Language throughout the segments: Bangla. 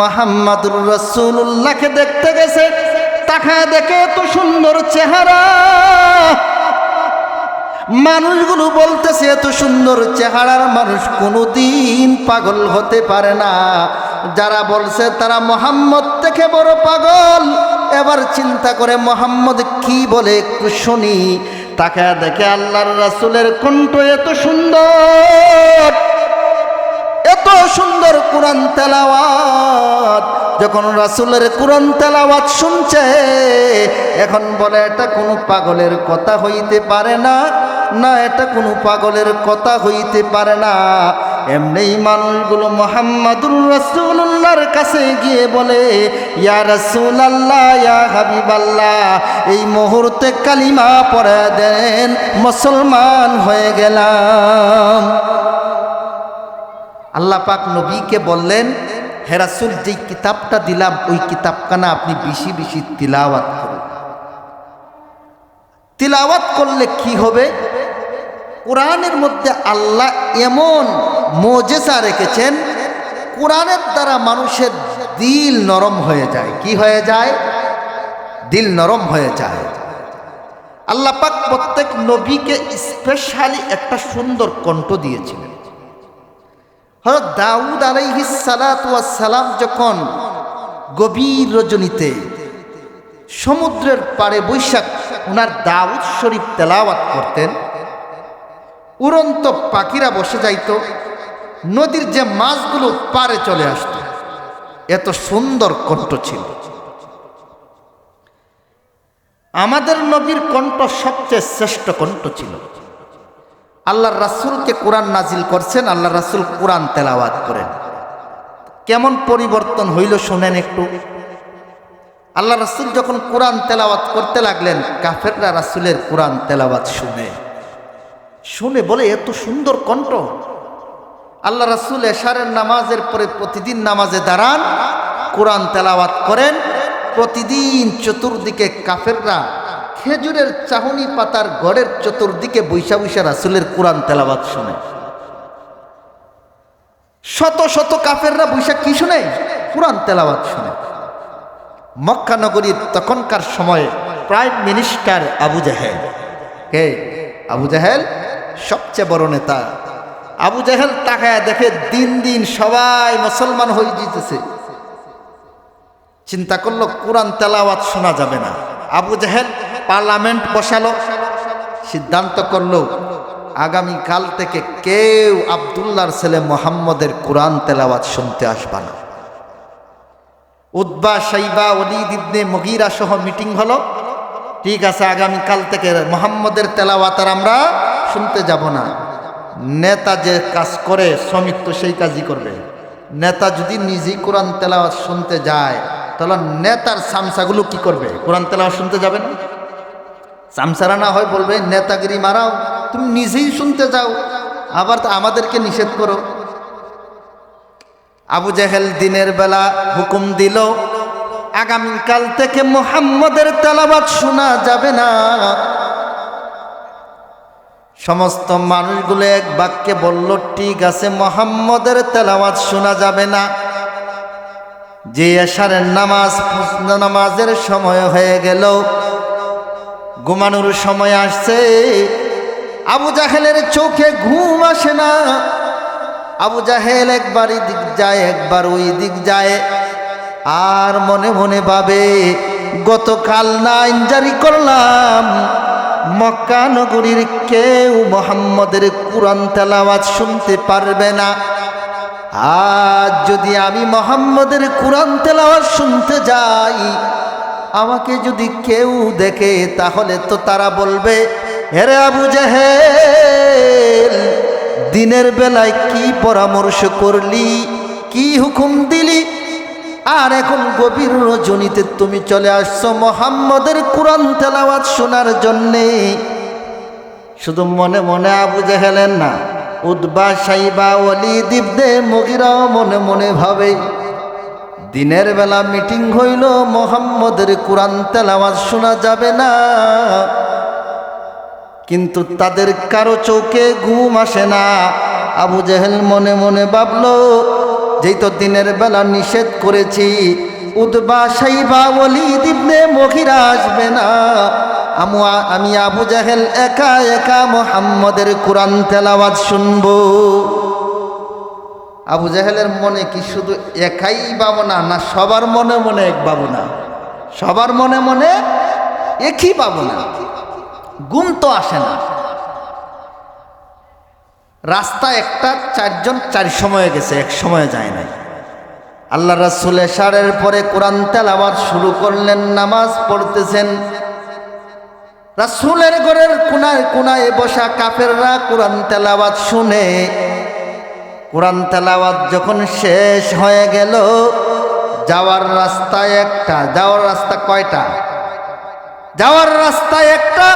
মোহাম্মদুর রসুল্লাহকে দেখতে গেছে, তাকায় দেখে এত সুন্দর চেহারা। মানুষগুলো বলতেছে, এত সুন্দর চেহারার মানুষ কোনোদিন পাগল হতে পারে না। যারা বলছে, তারা মোহাম্মদ থেকে বড় পাগল। এবার চিন্তা করে মোহাম্মদ কি বলে একটু শুনি। তাকে দেখে আল্লাহর রাসুলের কণ্ঠ এত সুন্দর। এত সুন্দর কোরআন তেলাওয়াত। যখন রাসুলের কোরআন তেলাওয়াত শুনছে, এখন বলে, এটা কোনো পাগলের কথা হইতে পারে না। না, এটা কোনো পাগলের কথা হইতে পারে না। এমনি মানুষগুলো মোহাম্মদুর রসুল্লাহর কাছে গিয়ে বলে, ইয়া রসুল আল্লাহ ইয়া হাবিব আল্লাহ এই মুহূর্তে কালিমা পড়ে দেন, মুসলমান হয়ে গেলাম। আল্লাহ পাক নবীকে বললেন হেরাসুল যেই কিতাবটা দিলাম, ওই কিতাবখানা আপনি বেশি বেশি তিলাওয়াত করুন। তিলাওয়াত করলে কি হবে? কোরআনের মধ্যে আল্লাহ এমন মোজেসা রেখেছেন, কোরআনের দ্বারা মানুষের দিল নরম হয়ে যায়। কি হয়ে যায়? দিল নরম হয়ে যায়। আল্লাহ পাক প্রত্যেক নবীকে স্পেশালি একটা সুন্দর কণ্ঠ দিয়েছিলেন। হরত দাউদ সালাম যখন গভীর রজনীতে সমুদ্রের পাড়ে বৈশাখ ওনার দাউদ শরীফ তেলাওয়াত করতেন, উড়ন্ত পাখিরা বসে যাইত, নদীর যে মাছগুলো পারে চলে আসত, এত সুন্দর কণ্ঠ ছিল। আমাদের নবীর কণ্ঠ সবচেয়ে শ্রেষ্ঠ কণ্ঠ ছিল। আল্লাহ রাসুলকে কোরআন নাজিল করছেন আল্লাহ রাসুল কোরআন তেলাওয়াত করেন। কেমন পরিবর্তন হইল শোনেন একটু। আল্লাহ রাসুল যখন কোরআন তেলাওয়াত করতে লাগলেন, কাফেররা রাসুলের কোরআন তেলাওয়াত শুনে। শুনে বলে, এত সুন্দর কণ্ঠ। আল্লাহ রাসুল এশারের নামাজের পরে প্রতিদিন নামাজে দাঁড়ান, কোরআন তেলাওয়াত করেন। প্রতিদিন চতুর্দিকে কাফেররা খেজুরের চাহনি পাতার গড়ের চতুর্দিকে বৈশা বৈশা রাসুলের কোরআন তেলাবাদ শুনে। শত শত কাফেররা বৈশা কি শুনে? কোরআন তেলাবাদ শুনে। মক্কা নগরীর তখনকার সময়ে প্রাইম মিনিস্টার আবু জাহেল। কে? আবু জাহেল? সবচেয়ে বড় নেতা। আবু জাহেল তাকায় দেখে দিন দিন সবাই মুসলমান হয়ে যেতেছে। চিন্তা করল, কোরআন তেলাওয়াত শোনা যাবে না। আবু জাহেল পার্লামেন্ট বসালো, সিদ্ধান্ত করল, আগামী কাল থেকে কেউ আবদুল্লার ছেলে মোহাম্মদের কোরআন তেলাওয়াত শুনতে আসবা না। উদ্বা সাইবা অলিদ ইবনে মগিরা সহ মিটিং হলো, ঠিক আছে, আগামী কাল থেকে মোহাম্মদের তেলাওয়াত আর আমরা শুনতে যাব না। নেতা যে কাজ করে, শ্রমিক তো সেই কাজই করবে। নেতা যদি নিজেই কোরআন তেলাওয়াত শুনতে যায়, তাহলে নেতার সামসাগুলো কি করবে? কোরআন তেলাওয়াত শুনতে যাবে না সামসারা না হয় বলবে, নেতাগিরি মারাও, তুমি নিজেই শুনতে যাও, আবার আমাদেরকে নিষেধ করো। আবু জাহেল দিনের বেলা হুকুম দিল, আগামীকাল থেকে মোহাম্মদের তেলাবাদ শোনা যাবে না। সমস্ত মানুষগুলো এক বাক্যে বলল, ঠিক আছে, মোহাম্মদের তেলাওয়াত শোনা যাবে না। যে এশারের নামাজ নামাজের সময় হয়ে গেল ঘুমানোর সময় আসছে। আবু জাহেলের চোখে ঘুম আসে না। আবু জাহেল একবার দিক যায়, একবার ওই দিক যায়। আর মনে মনে ভাবে, গতকাল না জারি করলাম। মক্কা নগরীর কেউ মোহাম্মদের কোরআন তেলাওয়াত শুনতে পারবে না। আজ যদি আমি মোহাম্মদের কোরআন তেলাওয়াত শুনতে যাই আমাকে যদি কেউ দেখে, তাহলে তো তারা বলবে, হেরে আবু জাহেল, দিনের বেলায় কি পরামর্শ করলি, কি হুকুম দিলি? আর এখন গভীর রজনীতে তুমি চলে আসছো মোহাম্মদের কোরআন তেলাওয়াত শোনার জন্যে। শুধু মনে মনে আবু জাহেলেন না উদ্বা সাইবা অলি দিবদে মগিরাও মনে মনে ভাবে দিনের বেলা মিটিং হইল, মোহাম্মদের কোরআন তেলাওয়াজ শোনা যাবে না। কিন্তু তাদের কারও চোখে ঘুম আসে না। আবু জেহেল মনে মনে ভাবল, যেই তো দিনের বেলা নিষেধ করেছি উদ্বা সাইবা ওলি দিবনে মহিরা আসবে না। আমু- আবু জাহেল একা একা মোহাম্মদের কোরআন তেলাওয়াত শুনব। আবু জাহেলের মনে কি শুধু একাই ভাবনা না সবার মনে মনে এক ভাবনা? সবার মনে মনে একই ভাবনা। গুম তো আসে না। রাস্তা একটা, চারজন চার সময়ে গেছে, এক সময়ে যায় নাই। আল্লাহ রাসুল এশারের পরে কোরআন তেলাওয়াত শুরু করলেন, নামাজ পড়তেছেন। রাসুলের ঘরের কোনায় কোনায় বসা কাফেররা কোরআন তেলাওয়াত শুনে কোরআন তেলাওয়াত যখন শেষ হয়ে গেল, যাওয়ার রাস্তা একটা, যাওয়ার রাস্তা কয়টা? যাওয়ার রাস্তা একটা,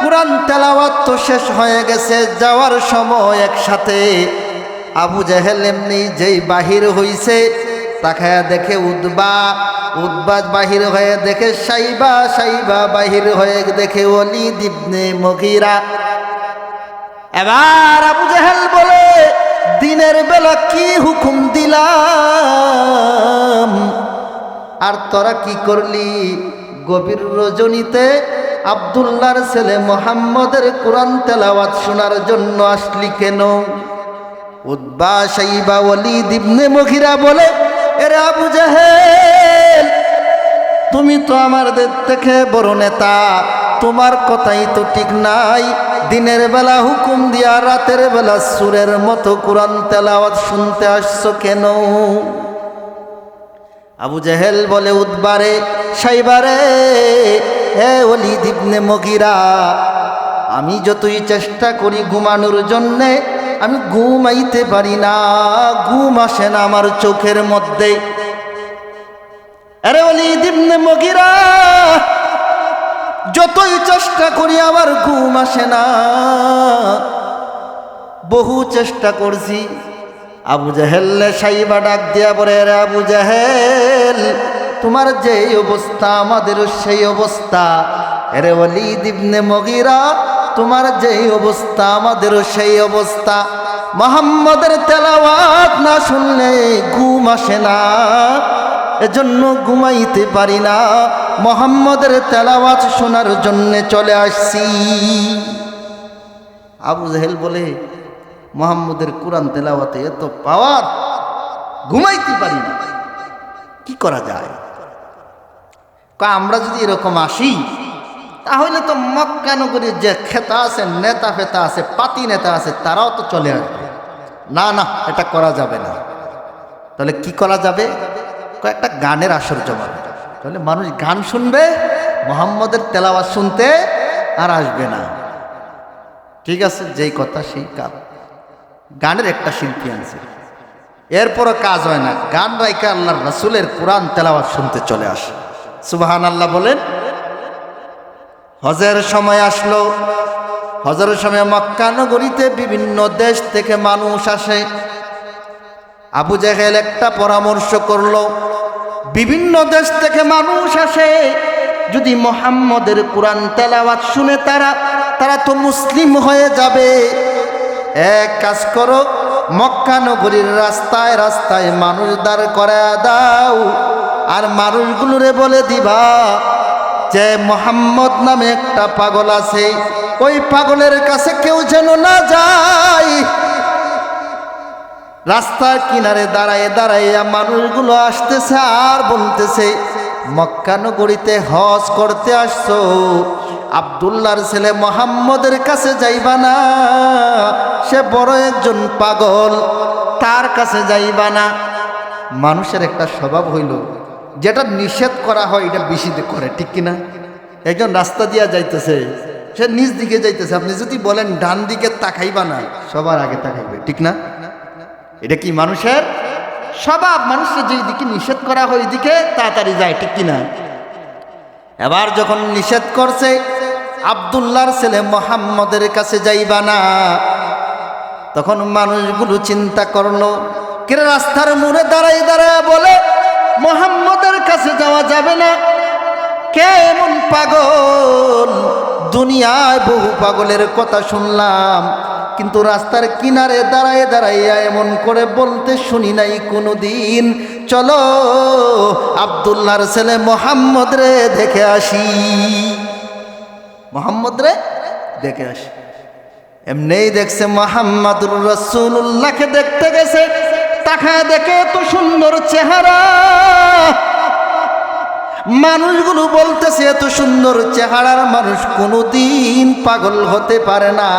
কোরআন তেলাওয়াত তো শেষ হয়ে গেছে, যাওয়ার সময় একসাথে আবু জাহেল এমনি যেই বাহির হইছে, তাকায়া দেখে উদ্বা উদ্বা বাহির হয়ে দেখে সাইবা সাইবা বাহির হয়ে দেখে অলি দিবনে মগিরা। এবার আবু জাহেল বলে দিনের বেলা কি হুকুম দিলাম? আর তোরা কি করলি? গভীর রজনীতে আবদুল্লার ছেলে মোহাম্মদের কোরআন তেলাওয়াত শোনার জন্য আসলি কেন? দিবনে বলে আবু তুমি তো আমাদের থেকে বড় নেতা, তোমার কথাই তো ঠিক নাই। দিনের বেলা হুকুম দিয়া রাতের বেলা সুরের মতো কোরআন তেলাওয়াত শুনতে আসছো কেন? আবু জাহেল বলে উদ্বারে সাইবারে, হে অলি দিবনে মগিরা, আমি যতই চেষ্টা করি ঘুমানোর জন্যে, আমি ঘুমাইতে পারি না, ঘুম আসে না আমার চোখের মধ্যে। আরে অলি দিবনে মগিরা যতই চেষ্টা করি আমার ঘুম আসে না। বহু চেষ্টা করছি। আবু জাহেল্লে সাইবা ডাক দিয়া পরে রে আবু জাহেল, তোমার যেই অবস্থা, আমাদেরও সেই অবস্থা। এরে অলি দিবনে মগিরা, তোমার যেই অবস্থা, আমাদেরও সেই অবস্থা। মোহাম্মদের তেলাওয়াত না শুনলে ঘুম আসে না। এজন্য ঘুমাইতে পারি না। মোহাম্মদের তেলাওয়াজ শোনার জন্য চলে আসছি। আবু জাহেল বলে, মোহাম্মদের কোরআন তেলাওয়াতে এত পাওয়ার, ঘুমাইতে পারি না। কি করা যায়? আমরা যদি এরকম আসি, তাহলে তো মক্কানগরীর যে খেতা আছে, নেতা ফেতা আছে, পাতি নেতা আছে, তারাও তো চলে আসবে। না না, এটা করা যাবে না। তাহলে কি করা যাবে? কয়, একটা গানের আসর জমাবে। তাহলে মানুষ গান শুনবে মোহাম্মদের তেলাওয়াত শুনতে আর আসবে না। ঠিক আছে যেই কথা সেই কাজ। গানের একটা শিল্পী আনছে। এরপরও কাজ হয় না। গান রাইকা আল্লাহর রাসুলের কোরআন তেলাওয়াত শুনতে চলে আসে। সুবাহান আল্লাহ বলেন হজের সময় আসলো। হজরের সময় মক্কা নগরীতে বিভিন্ন দেশ থেকে মানুষ আসে। আবু জাহেল একটা পরামর্শ করল, বিভিন্ন দেশ থেকে মানুষ আসে, যদি মোহাম্মদের কোরআন তেলাওয়াত শুনে তারা তারা তো মুসলিম হয়ে যাবে। এক কাজ করো, মক্কা নগরীর রাস্তায় রাস্তায় মানুষ দাঁড় করে দাও, আর মানুষগুলোরে বলে দিবা যে মোহাম্মদ নামে একটা পাগল আছে, ওই পাগলের কাছে কেউ যেন না যায়। রাস্তার কিনারে দাঁড়ায় দাঁড়াইয়া মানুষগুলো আসতেছে আর বলতেছে মক্কানগরীতে হজ করতে আসছো। আবদুল্লার ছেলে মোহাম্মদের কাছে যাইবা না, সে বড় একজন পাগল, তার কাছে যাইবা না। মানুষের একটা স্বভাব হইল, যেটা নিষেধ করা হয়, এটা বেশি করে, ঠিক কিনা? একজন রাস্তা দিয়া যাইতেছে, সে নিজ দিকে যাইতেছে। আপনি যদি বলেন, ডান দিকে তাকাইবা না, সবার আগে তাকাইবে, ঠিক না? এটা কি মানুষের? স্বভাব। মানুষের যে দিকে নিষেধ করা হয় ওইদিকে তাড়াতাড়ি যায়, ঠিক কিনা? এবার যখন নিষেধ করছে, আবদুল্লাহর ছেলে মোহাম্মদের কাছে যাইবা না। তখন মানুষগুলো চিন্তা করল, কে রাস্তার মোড়ে দাঁড়াই দাঁড়ায় বলে, মোহাম্মদের কাছে যাওয়া যাবে না? কে এমন পাগল? দুনিয়ায় বহু পাগলের কথা শুনলাম, কিন্তু রাস্তার কিনারে দাঁড়ায় দাঁড়াইয়া এমন করে বলতে শুনি নাই কোনো দিন চলো, আবদুল্লাহর ছেলে মোহাম্মদ রে দেখে আসি। মোহাম্মদ রে দেখে আসি। এমনিই দেখছে মোহাম্মদুর রসুল্লাহকে দেখতে গেছে। তাকায় দেখে এত সুন্দর চেহারা। মানুষগুলো বলতেছে, এত সুন্দর চেহারার মানুষ কোনোদিন পাগল হতে পারে না।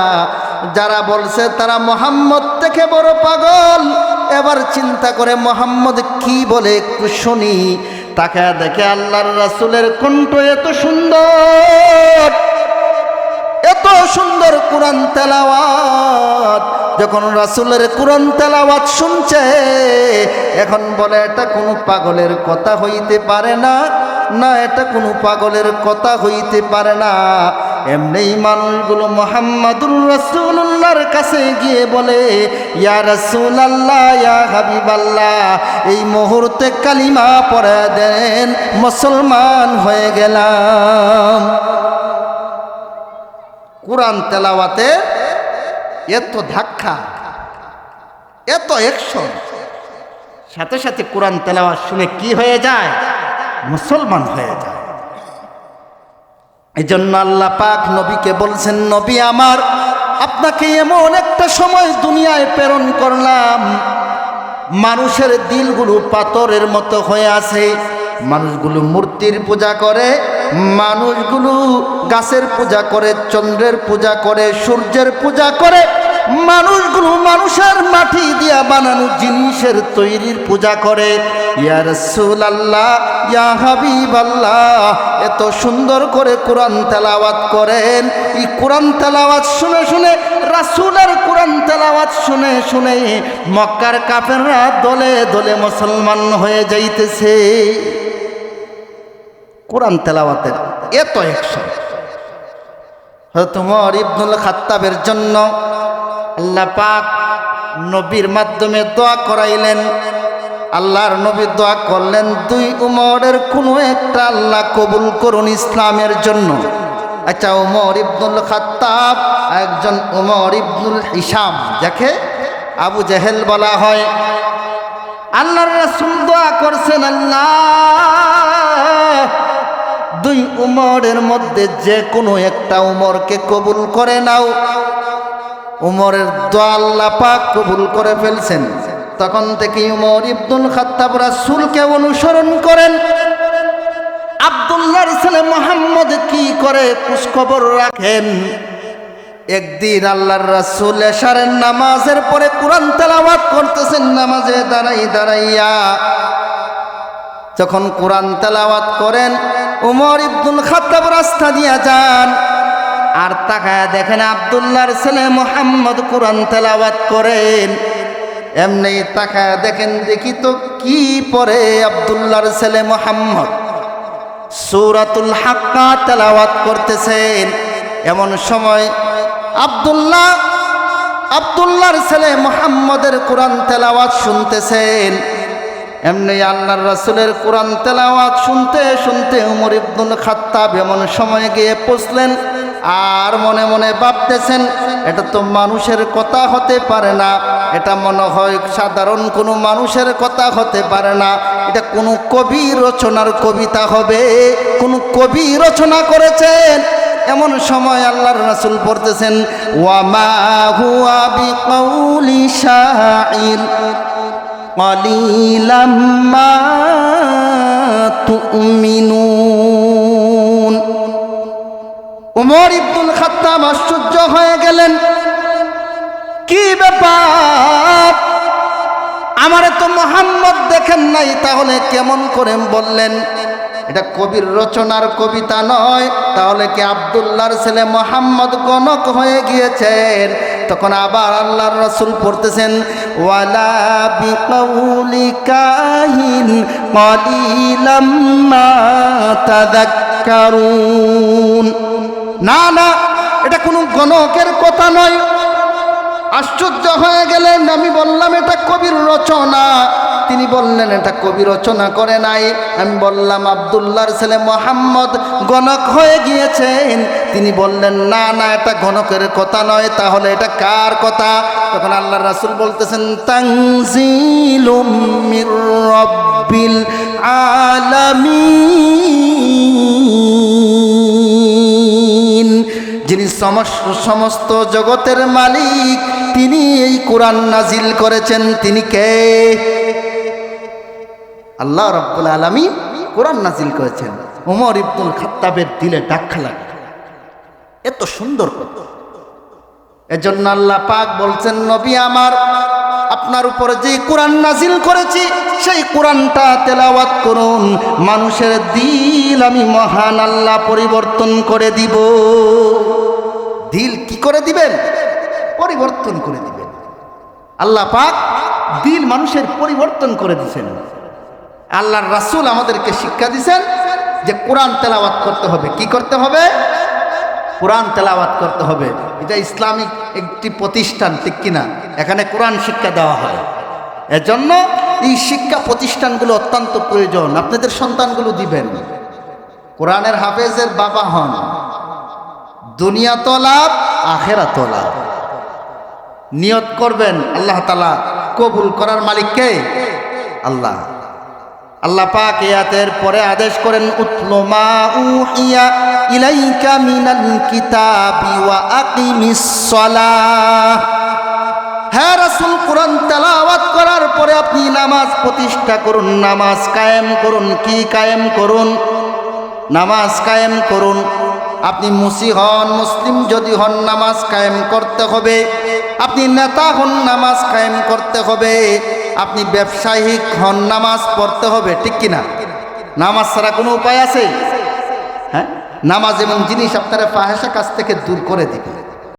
যারা বলছে, তারা মোহাম্মদ থেকে বড় পাগল। এবার চিন্তা করে মোহাম্মদ কি বলে একটু শুনি। তাকে দেখে আল্লাহর রাসুলের কণ্ঠ, এত সুন্দর এত সুন্দর কোরআন তেলাওয়াত। যখন রাসুলের কোরআন তেলাওয়াত শুনছে, এখন বলে, এটা কোনো পাগলের কথা হইতে পারে না। না, এটা কোনো পাগলের কথা হইতে পারে না। এমনি মানুষগুলো মোহাম্মদুর রসুল্লাহর কাছে গিয়ে বলে, ইয়া রসুল আল্লাহ ইয়া হাবিব আল্লাহ এই মুহূর্তে কালিমা পড়ে দেন, মুসলমান হয়ে গেলাম। কোরআন তেলাওয়াতে এত ধাক্কা, এত অ্যাকশন সাথে সাথে কোরআন তেলাওয়াত শুনে কি হয়ে যায়? মুসলমান হয়ে যায়। এই জন্য আল্লাহ পাক নবীকে বলছেন, নবী আমার, আপনাকে এমন একটা সময় দুনিয়ায় প্রেরণ করলাম। মানুষের দিলগুলো পাথরের মতো হয়ে আছে। মানুষগুলো মূর্তির পূজা করে, মানুষগুলো গাছের পূজা করে, চন্দ্রের পূজা করে, সূর্যের পূজা করে মানুষগুলো মানুষের মাটি দিয়া বানানো জিনিসের তৈরির পূজা করে। ইয়া রসুল আল্লাহ ইয়া হাবিব আল্লাহ এত সুন্দর করে কোরআন তেলাওয়াত করেন। এই কোরআন তেলাওয়াত শুনে শুনে, রাসুলের কোরআন তেলাওয়াত শুনে শুনে মক্কার কাফেররা দলে দলে মুসলমান হয়ে যাইতেছে। কোরআন তেলাওয়াতের এত একশো। তোমার ইবনুল খাত্তাবের জন্য আল্লাহ পাক নবীর মাধ্যমে দোয়া করাইলেন। আল্লাহর নবী দোয়া করলেন, দুই উমরের কোনো একটা আল্লাহ কবুল করুন ইসলামের জন্য। আচ্ছা উমর ইবনুল খাত্তাব, একজন উমর ইবনুল হিসাম যাকে আবু জেহেল বলা হয়। আল্লাহর রাসূল দোয়া করছেন, আল্লাহ, দুই উমরের মধ্যে যে কোনো একটা উমরকে কবুল করে নাও। উমরের দোয়া আল্লাহ পাক কবুল করে ফেলছেন। তখন থেকে উমর ইবদুল খাত্তাব রাসুলকে অনুসরণ করেন। আব্দুল্লাহর ছেলে মোহাম্মদ কি করে খোঁজখবর রাখেন? একদিন আল্লাহর রাসুল এশারের নামাজের পরে কোরআন তেলাওয়াত করতেছেন, নামাজে দাঁড়াই দাঁড়াইয়া। যখন কোরআন তেলাওয়াত করেন, উমর ইবদুল খাত্তাব রাস্তা দিয়া যান। আর তাকায় দেখেন আবদুল্লাহর ছেলে মোহাম্মদ কোরআন তেলাওয়াত করেন। এমনি তাকায় দেখেন, দেখি তো কি পরে আবদুল্লাহর ছেলে মোহাম্মদ। সূরাতুল হাক্কা তেলাওয়াত করতেছেন। এমন সময় আবদুল্লাহ, আবদুল্লাহর ছেলে মোহাম্মদের কোরআন তেলাওয়াত শুনতেছেন। এমনি আল্লাহর রাসুলের কোরআন তেলাওয়াত শুনতে শুনতে উমর ইবনুল খাত্তাব এমন সময় গিয়ে পৌঁছলেন আর মনে মনে ভাবতেছেন, এটা তো মানুষের কথা হতে পারে না। এটা মনে হয় সাধারণ কোনো মানুষের কথা হতে পারে না। এটা কোনো কবি রচনার কবিতা হবে। কোনো কবি রচনা করেছেন। এমন সময় আল্লাহর রাসুল পড়তেছেন ওয়ামা হুয়া উমর ইবনুল খাত্তাব আশ্চর্য হয়ে গেলেন। কি ব্যাপার? আমারে তো মোহাম্মদ দেখেন নাই, তাহলে কেমন করে বললেন? এটা কবির রচনার কবিতা নয়, তাহলে কি আবদুল্লাহর ছেলে মোহাম্মদ গণক হয়ে গিয়েছেন? তখন আবার আল্লাহর রসুল পড়তেছেন, ওয়ালা না না, এটা কোনো গণকের কথা নয়। আশ্চর্য হয়ে গেলেন, আমি বললাম, এটা কবির রচনা। তিনি বললেন, এটা কবি রচনা করে নাই। আমি বললাম, আবদুল্লাহর ছেলে মোহাম্মদ গণক হয়ে গিয়েছেন। তিনি বললেন, না না, এটা গণকের কথা নয়, তাহলে এটা কার কথা? তখন আল্লাহ রাসুল বলতেছেন তাংজিলুম আলামিন। যিনি সমস্ত জগতের মালিক, তিনি এই কোরআন নাজিল করেছেন। তিনি কে? আল্লাহ রব্বুল আলমী কোরআন নাজিল করেছেন। উমর ইবনুল খাত্তাবের দিলে ডাক্কা লাগে। এত সুন্দর এজন্য আল্লাহ পাক বলছেন, নবী আমার, আপনার উপরে যে কোরআন নাজিল করেছি, সেই কোরআনটা তেলাওয়াত করুন। মানুষের দিল আমি মহান আল্লাহ পরিবর্তন করে দিব। দিল কি করে দিবেন? পরিবর্তন করে দিবেন। আল্লাহ পাক দিল মানুষের পরিবর্তন করে দিছেন। আল্লাহর রাসূল আমাদেরকে শিক্ষা দিছেন যে কোরআন তেলাওয়াত করতে হবে। কি করতে হবে? কোরআন তেলাওয়াত করতে হবে। এটা ইসলামিক একটি প্রতিষ্ঠান, ঠিক কিনা? এখানে কোরআন শিক্ষা দেওয়া হয়। এজন্য এই শিক্ষা প্রতিষ্ঠানগুলো অত্যন্ত প্রয়োজন। আপনাদের সন্তানগুলো দিবেন। কোরআনের হাফেজের বাবা হন। দুনিয়া তো লাভ, আখেরা তো লাভ। নিয়ত করবেন আল্লাহ তালা কবুল করার মালিক কে? আল্লাহ। আল্লাহ পাক ইয়াতের পরে আদেশ করেন উতলমা উহিয়া ইলাইকা মিনাল কিতাবি ওয়া আকিমিস সালাহ। হ্যাঁ রাসূল, কোরআন তেলাওয়াত করার পরে আপনি নামাজ প্রতিষ্ঠা করুন, নামাজ কায়েম করুন, কি কায়েম করুন? নামাজ কায়েম করুন। আপনি মুসি হন, মুসলিম যদি হন, নামাজ কায়েম করতে হবে। আপনি নেতা হন, নামাজ কায়েম করতে হবে। আপনি ব্যবসায়িক হন, নামাজ পড়তে হবে, ঠিক কিনা নামাজ ছাড়া কোনো উপায় আছে? হ্যাঁ? নামাজ এবং জিনিস আপনারা ফাহেসা কাছ থেকে দূর করে দিবে